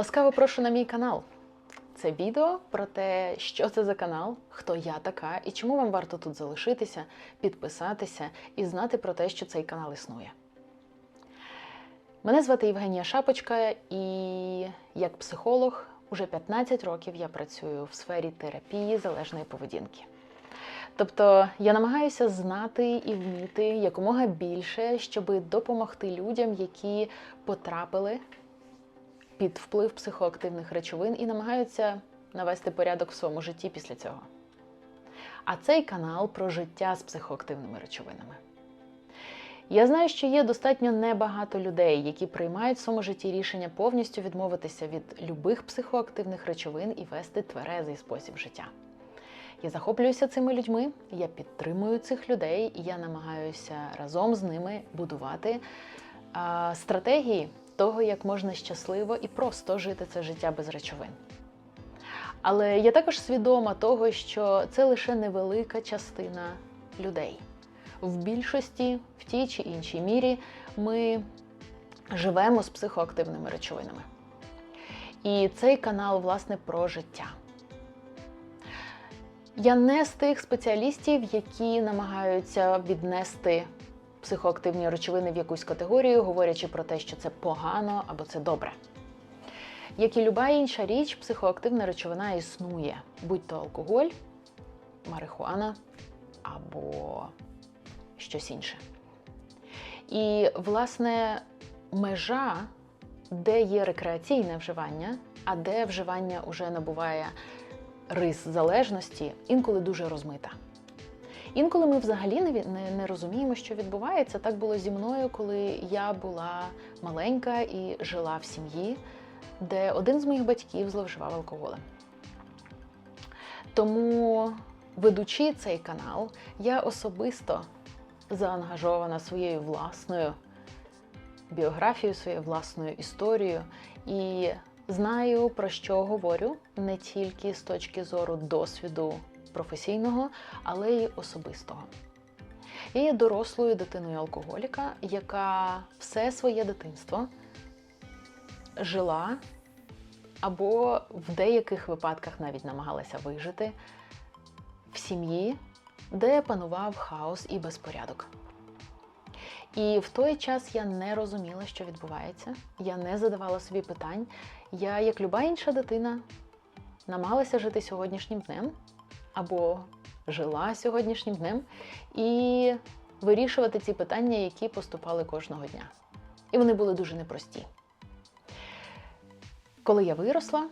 Ласкаво прошу на мій канал. Це відео про те, що це за канал, хто я така і чому вам варто тут залишитися, підписатися і знати про те, що цей канал існує. Мене звати Євгенія Шапочка, і як психолог уже 15 років я працюю в сфері терапії залежної поведінки. Тобто я намагаюся знати і вміти якомога більше, щоб допомогти людям, які потрапили під вплив психоактивних речовин і намагаються навести порядок в своєму житті після цього. А цей канал про життя з психоактивними речовинами. Я знаю, що є достатньо небагато людей, які приймають в своєму житті рішення повністю відмовитися від любих психоактивних речовин і вести тверезий спосіб життя. Я захоплююся цими людьми, я підтримую цих людей, і я намагаюся разом з ними будувати а, стратегії того, як можна щасливо і просто жити це життя без речовин. Але я також свідома того, що це лише невелика частина людей. В більшості, в тій чи іншій мірі, ми живемо з психоактивними речовинами. І цей канал, власне, про життя. Я не з тих спеціалістів, які намагаються віднести психоактивні речовини в якусь категорію, говорячи про те, що це погано або це добре. Як і люба інша річ, психоактивна речовина існує, будь то алкоголь, марихуана або щось інше. І, власне, межа, де є рекреаційне вживання, а де вживання вже набуває рис залежності, інколи дуже розмита. Інколи ми взагалі не, не, не розуміємо, що відбувається. Так було зі мною, коли я була маленька і жила в сім'ї, де один з моїх батьків зловживав алкоголем. Тому, ведучи цей канал, я особисто заангажована своєю власною біографією, своєю власною історією і знаю, про що говорю не тільки з точки зору досвіду професійного, але й особистого. Я є дорослою дитиною алкоголіка, яка все своє дитинство жила або в деяких випадках навіть намагалася вижити в сім'ї, де панував хаос і безпорядок. І в той час я не розуміла, що відбувається. Я не задавала собі питань. Я, як люба інша дитина, намагалася жити сьогоднішнім днем або жила сьогоднішнім днем і вирішувати ці питання, які поступали кожного дня. І вони були дуже непрості. Коли я виросла,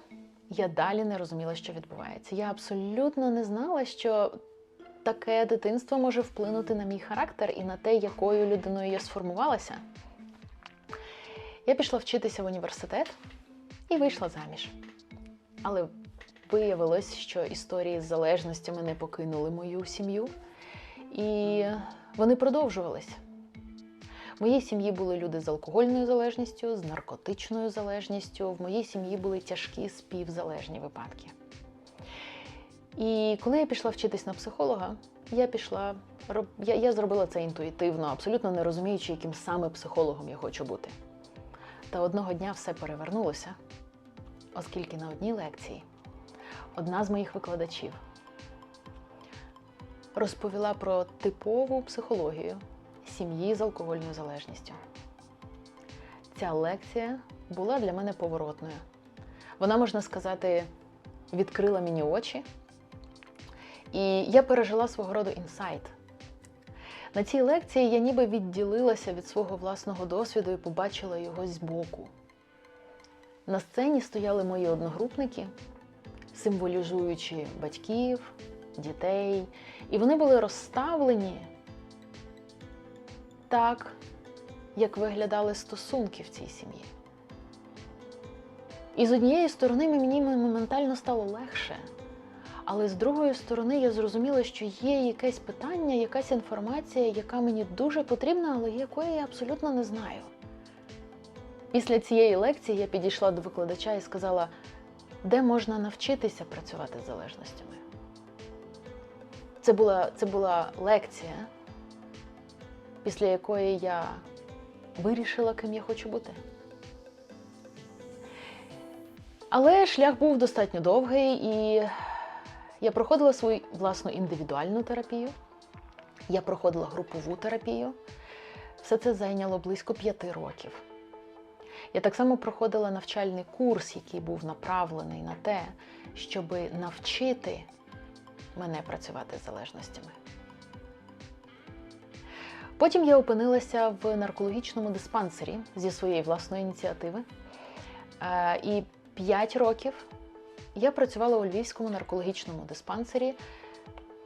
я далі не розуміла, що відбувається. Я абсолютно не знала, що таке дитинство може вплинути на мій характер і на те, якою людиною я сформувалася. Я пішла вчитися в університет і вийшла заміж. Але виявилось, що історії з залежностями не покинули мою сім'ю, і вони продовжувались. В моїй сім'ї були люди з алкогольною залежністю, з наркотичною залежністю. В моїй сім'ї були тяжкі співзалежні випадки. І коли я пішла вчитись на психолога, я пішла, я, я зробила це інтуїтивно, абсолютно не розуміючи, яким саме психологом я хочу бути. Та одного дня все перевернулося, оскільки на одній лекції одна з моїх викладачів розповіла про типову психологію сім'ї з алкогольною залежністю. Ця лекція була для мене поворотною. Вона, можна сказати, відкрила мені очі, і я пережила свого роду інсайт. На цій лекції я ніби відділилася від свого власного досвіду і побачила його збоку. На сцені стояли мої одногрупники, символізуючи батьків, дітей, і вони були розставлені так, як виглядали стосунки в цій сім'ї. І з однієї сторони мені моментально стало легше. Але з другої сторони я зрозуміла, що є якесь питання, якась інформація, яка мені дуже потрібна, але якої я абсолютно не знаю. Після цієї лекції я підійшла до викладача і сказала, де можна навчитися працювати з залежностями. Це була, Це була лекція, після якої я вирішила, ким я хочу бути. Але шлях був достатньо довгий, і я проходила свою власну індивідуальну терапію, я проходила групову терапію. Все це зайняло близько п'яти років. Я так само проходила навчальний курс, який був направлений на те, щоб навчити мене працювати з залежностями. Потім я опинилася в наркологічному диспансері зі своєї власної ініціативи. Е, І 5 років я працювала у Львівському наркологічному диспансері,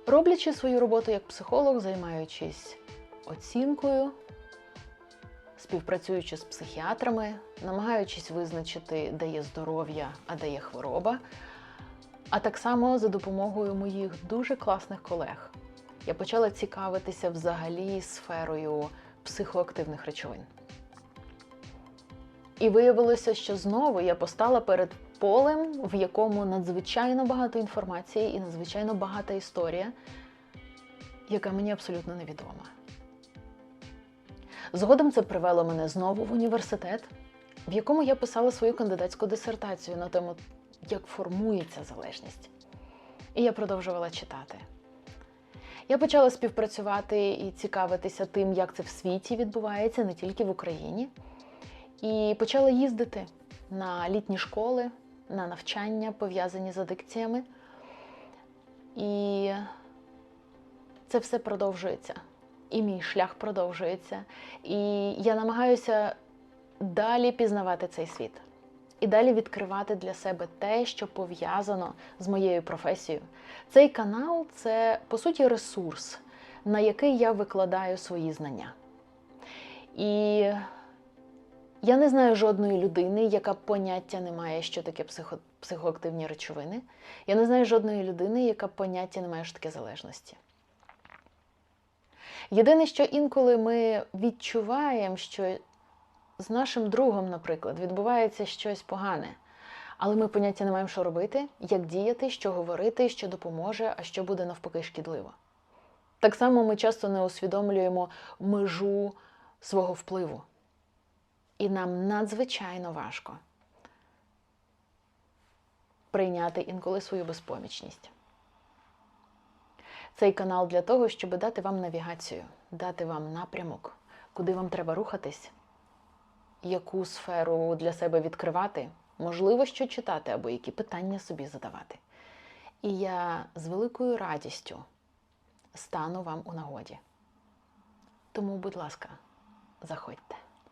роблячи свою роботу як психолог, займаючись оцінкою, співпрацюючи з психіатрами, намагаючись визначити, де є здоров'я, а де є хвороба. А так само за допомогою моїх дуже класних колег я почала цікавитися взагалі сферою психоактивних речовин. І виявилося, що знову я постала перед полем, в якому надзвичайно багато інформації і надзвичайно багата історія, яка мені абсолютно невідома. Згодом це привело мене знову в університет, в якому я писала свою кандидатську дисертацію на тему, як формується залежність. І я продовжувала читати. Я почала співпрацювати і цікавитися тим, як це в світі відбувається, не тільки в Україні. І почала їздити на літні школи, на навчання, пов'язані з адикціями. І це все продовжується. І мій шлях продовжується. І я намагаюся далі пізнавати цей світ. І далі відкривати для себе те, що пов'язано з моєю професією. Цей канал це, по суті, ресурс, на який я викладаю свої знання. І я не знаю жодної людини, яка поняття не має, що таке психо, психоактивні речовини. Я не знаю жодної людини, яка поняття не має, що таке залежності. Єдине, що інколи ми відчуваємо, що з нашим другом, наприклад, відбувається щось погане, але ми поняття не маємо, що робити, як діяти, що говорити, що допоможе, а що буде навпаки шкідливо. Так само ми часто не усвідомлюємо межу свого впливу. І нам надзвичайно важко прийняти інколи свою безпомічність. Цей канал для того, щоб дати вам навігацію, дати вам напрямок, куди вам треба рухатись, яку сферу для себе відкривати, можливо, що читати або які питання собі задавати. І я з великою радістю стану вам у нагоді. Тому, будь ласка, заходьте.